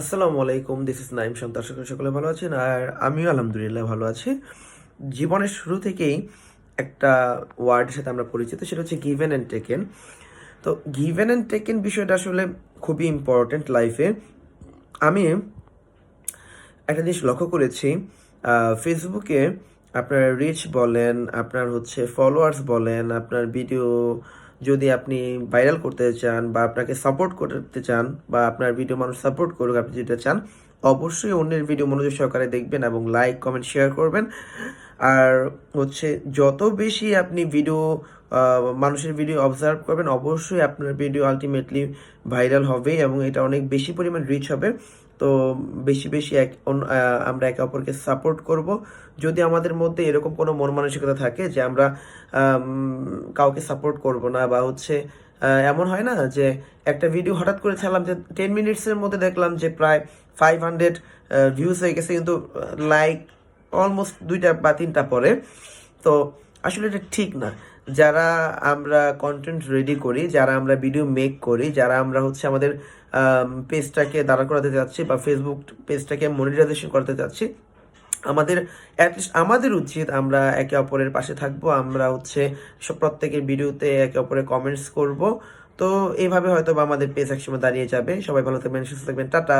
আসসালামু আলাইকুম this is Naim সন্তান সকলে সকলে ভালো আছেন? আর আমিও আলহামদুলিল্লাহ ভালো আছি। জীবনের শুরু থেকেই একটা ওয়ার্ডের সাথে আমরা পরিচিত, সেটা হচ্ছে গিভেন অ্যান্ড টেকেন তো গিভেন অ্যান্ড টেকেন বিষয়টা আসলে খুবই ইম্পর্ট্যান্ট লাইফে আমি একটা জিনিস লক্ষ্য করেছি ফেসবুকে আপনার রিচ বলেন, আপনার হচ্ছে ফলোয়ার্স বলেন, আপনার ভিডিও যদি আপনি ভাইরাল করতে চান বা আপনাকে সাপোর্ট করতে চান বা আপনার ভিডিও মানুষ সাপোর্ট করুক, আপনি যেটা চান, অবশ্যই অন্যের ভিডিও মনোযোগ সহকারে দেখবেন এবং লাইক কমেন্ট শেয়ার করবেন। আর হচ্ছে যত বেশি আপনি ভিডিও মানুষের ভিডিও অবজার্ভ করবেন, অবশ্যই আপনার ভিডিও আলটিমেটলি ভাইরাল হবে এবং এটা অনেক বেশি পরিমাণ রিচ হবে। তো বেশি বেশি এক আমরা একে অপরকে সাপোর্ট করব। যদি আমাদের মধ্যে এরকম কোনো মন মানসিকতা থাকে যে আমরা কাউকে সাপোর্ট করব না বা হচ্ছে এমন হয় না যে একটা ভিডিও হঠাৎ করে ছাড়লাম যে টেন মিনিটসের মধ্যে দেখলাম যে প্রায় ফাইভ হান্ড্রেড ভিউজ হয়ে গেছে কিন্তু লাইক অলমোস্ট দুইটা বা তিনটা পরে। তো আসলে এটা ঠিক না। যারা আমরা কন্টেন্ট রেডি করি, যারা আমরা ভিডিও মেক করি, যারা আমরা হচ্ছে আমাদের পেজটাকে দাঁড়া করাতে যাচ্ছি বা ফেসবুক পেজটাকে মনিটাইজেশন করতে যাচ্ছি আমাদের অ্যাটলিস্ট আমাদের উচিত আমরা একে অপরের পাশে থাকব, আমরা হচ্ছে সব প্রত্যেকের ভিডিওতে একে অপরের কমেন্টস করব। তো এইভাবে হয়তো বা আমাদের পেজ একসময় দাঁড়িয়ে যাবে। সবাই ভালো থাকবেন, সুস্থ থাকবেন। টাটা!